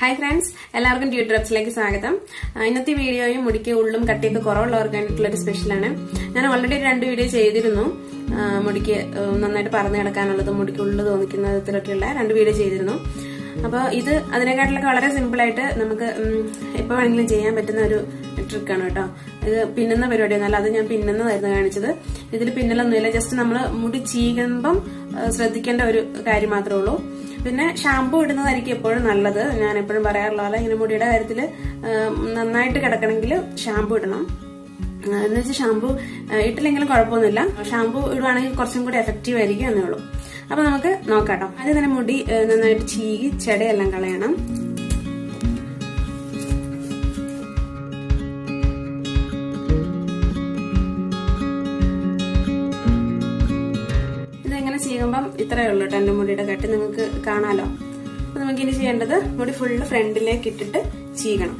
Hi friends എല്ലാവർക്കും dew ഡ്രപ്സിലേക്ക് സ്വാഗതം. ഇന്നത്തെ വീഡിയോയും മുടിക്ക് ഉള്ളും കട്ടിയൊക്കെ കുറവുള്ളവർക്ക് വേണ്ടിയിട്ടുള്ള ഒരു സ്പെഷ്യലാണ് ഞാൻ ഓൾറെഡി രണ്ട് വീഡിയോ ചെയ്തിരുന്നു. മുടിക്ക് നന്നായിട്ട് പറഞ്ഞു കിടക്കാനുള്ളതും മുടിക്ക് ഉള്ളു തോന്നിക്കുന്ന വിധത്തിലൊക്കെയുള്ള രണ്ട് വീഡിയോ ചെയ്തിരുന്നു. അപ്പോൾ ഇത് അതിനെക്കാട്ടിലൊക്കെ വളരെ സിമ്പിളായിട്ട് നമുക്ക് എപ്പോൾ വേണമെങ്കിലും ചെയ്യാൻ പറ്റുന്ന ഒരു ട്രിക്കാണ് കേട്ടോ. ഇത് പിന്നുന്ന പരിപാടിയൊന്നുമല്ല അത് ഞാൻ പിന്നുന്നതായിരുന്നു കാണിച്ചത്. ഇതിൽ പിന്നലൊന്നുമില്ല ജസ്റ്റ് നമ്മൾ മുടി ചീകുമ്പം ശ്രദ്ധിക്കേണ്ട ഒരു കാര്യം മാത്രമേ ഉള്ളൂ. പിന്നെ ഷാമ്പു ഇടുന്നതായിരിക്കും എപ്പോഴും നല്ലത്. ഞാൻ എപ്പോഴും പറയാറുള്ള പോലെ ഇങ്ങനെ മുടിയുടെ കാര്യത്തിൽ നന്നായിട്ട് കിടക്കണമെങ്കിൽ ഷാമ്പു ഇടണം. എന്ന് വെച്ചാൽ ഷാമ്പു ആ, ഇട്ടില്ലെങ്കിലും കുഴപ്പമൊന്നുമില്ല. ഷാമ്പു ഇടുവാണെങ്കിൽ കുറച്ചും കൂടി എഫക്റ്റീവ് ആയിരിക്കും എന്നേ ഉള്ളൂ. അപ്പൊ നമുക്ക് നോക്കാട്ടോ. ആദ്യം തന്നെ മുടി നന്നായിട്ട് ചീകി ചെടയെല്ലാം കളയണം. ഇതെങ്ങനെ ചെയ്യുമ്പം ഇത്രയേ ഉള്ളൂ കേട്ടോ എന്റെ മുടിയുടെ കെട്ടി. നിങ്ങൾക്ക് കാണാലോ. അപ്പൊ നമുക്ക് ഇനി ചെയ്യേണ്ടത് മുടി ഫുള്ള് ഫ്രണ്ടിലേക്ക് ഇട്ടിട്ട് ചീകണം.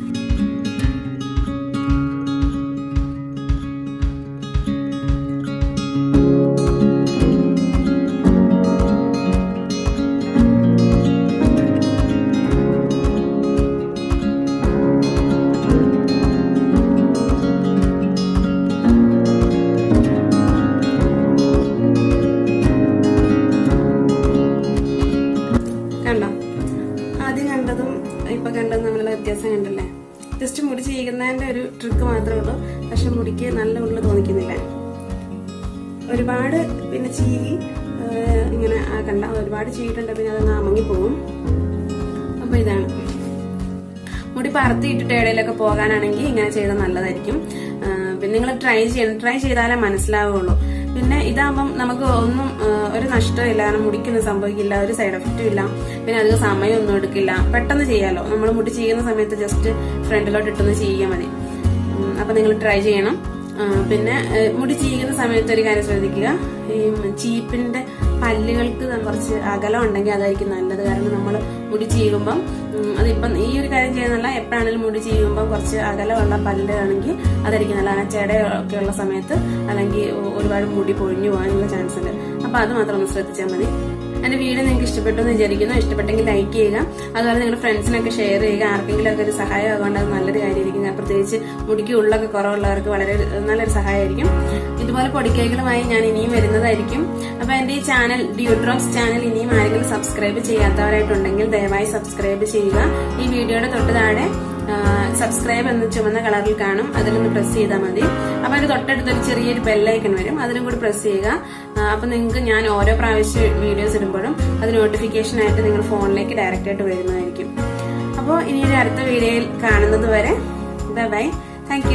ഇപ്പൊ കണ്ടത് തമ്മിലുള്ള വ്യത്യാസം കണ്ടല്ലേ? ജസ്റ്റ് മുടി ചെയ്യുന്നതിന്റെ ഒരു ട്രിക്ക് മാത്രമേ ഉള്ളൂ. പക്ഷെ മുടിക്ക് നല്ല ഉള്ളു തോന്നിക്കുന്നില്ല. ഒരുപാട് പിന്നെ ചീവി ഇങ്ങനെ ആ കണ്ട ഒരുപാട് ചീകിട്ടുണ്ട് പിന്നെ അതങ്ങ് അമങ്ങി പോകും. അപ്പൊ ഇതാണ്. മുടി പറത്തിയിട്ടിട്ട് ഇടയിലൊക്കെ പോകാനാണെങ്കിൽ ഇങ്ങനെ ചെയ്താൽ നല്ലതായിരിക്കും. പിന്നെ നിങ്ങൾ ട്രൈ ചെയ്യണം. ട്രൈ ചെയ്താലേ മനസ്സിലാവുള്ളൂ. പിന്നെ ഇതാകുമ്പം നമുക്ക് ഒന്നും ഒരു നഷ്ടമില്ല കാരണം മുടിക്കൊന്നും സംഭവിക്കില്ല ഒരു സൈഡ് എഫക്റ്റും ഇല്ല. പിന്നെ അധികം സമയമൊന്നും എടുക്കില്ല. പെട്ടെന്ന് ചെയ്യാലോ. നമ്മൾ മുടി ചെയ്യുന്ന സമയത്ത് ജസ്റ്റ് ഫ്രണ്ടിലോട്ട് ഇട്ടൊന്ന് ചെയ്യാൻ മതി. അപ്പൊ നിങ്ങൾ ട്രൈ ചെയ്യണം. പിന്നെ മുടി ചെയ്യുന്ന സമയത്ത് ഒരു കാര്യം ശ്രദ്ധിക്കുക. ഈ ചീപ്പിന്റെ പല്ലുകൾക്ക് കുറച്ച് അകലം ഉണ്ടെങ്കിൽ അതായിരിക്കും നല്ലത്. കാരണം നമ്മൾ മുടി ഉം, അതിപ്പം ഈ ഒരു കാര്യം ചെയ്യുന്നല്ല എപ്പോഴാണെങ്കിലും മുടി ചീകുമ്പം കുറച്ച് അകലമുള്ള പല്ല് ആണെങ്കിൽ അതായിരിക്കും നല്ല ചെടയൊക്കെ ഉള്ള സമയത്ത് അല്ലെങ്കിൽ ഒരുപാട് മുടി പൊഴിഞ്ഞു പോകാനുള്ള ചാൻസ് ഉണ്ട് അപ്പം അത് മാത്രം ഒന്ന് ശ്രദ്ധിച്ചാൽ മതി. എന്റെ വീഡിയോ നിങ്ങൾക്ക് ഇഷ്ടപ്പെട്ടു എന്ന് വിചാരിക്കുന്നു. ഇഷ്ടപ്പെട്ടെങ്കിൽ ലൈക്ക് ചെയ്യുക. അതുപോലെ നിങ്ങളുടെ ഫ്രണ്ട്സിനൊക്കെ ഷെയർ ചെയ്യുക. ആർക്കെങ്കിലും ഒക്കെ ഒരു സഹായം ആകൊണ്ട് അത് നല്ലൊരു കാര്യമായിരിക്കും. പ്രത്യേകിച്ച് മുടിക്ക് ഉള്ളൊക്കെ കുറവുള്ളവർക്ക് വളരെ നല്ലൊരു സഹായമായിരിക്കും. ഇതുപോലെ പൊടിക്കൈകളുമായി ഞാൻ ഇനിയും വരുന്നതായിരിക്കും. അപ്പൊ എന്റെ ഈ ചാനൽ ഡ്യൂട്രോക്സ് ചാനൽ ഇനിയും ആരെങ്കിലും സബ്സ്ക്രൈബ് ചെയ്യാത്തവരായിട്ടുണ്ടെങ്കിൽ ദയവായി സബ്സ്ക്രൈബ് ചെയ്യുക. ഈ വീഡിയോയുടെ തൊട്ട് താഴെ സബ്സ്ക്രൈബ് എന്ന് ചുമന്ന കളറിൽ കാണും. അതിലൊന്ന് പ്രസ് ചെയ്താൽ മതി. അപ്പൊ അതിന് തൊട്ടടുത്ത് ഒരു ചെറിയൊരു ബെല്ലൈക്കൺ വരും. അതിലും കൂടി പ്രസ് ചെയ്യുക. അപ്പൊ നിങ്ങൾക്ക് ഞാൻ ഓരോ പ്രാവശ്യം വീഡിയോസ് ഇടുമ്പോഴും അത് നോട്ടിഫിക്കേഷൻ ആയിട്ട് നിങ്ങൾ ഫോണിലേക്ക് ഡയറക്റ്റ് ആയിട്ട് വരുന്നതായിരിക്കും. അപ്പോൾ ഇനി ഒരു അടുത്ത വീഡിയോയിൽ കാണുന്നത് വരെ. Bye bye thank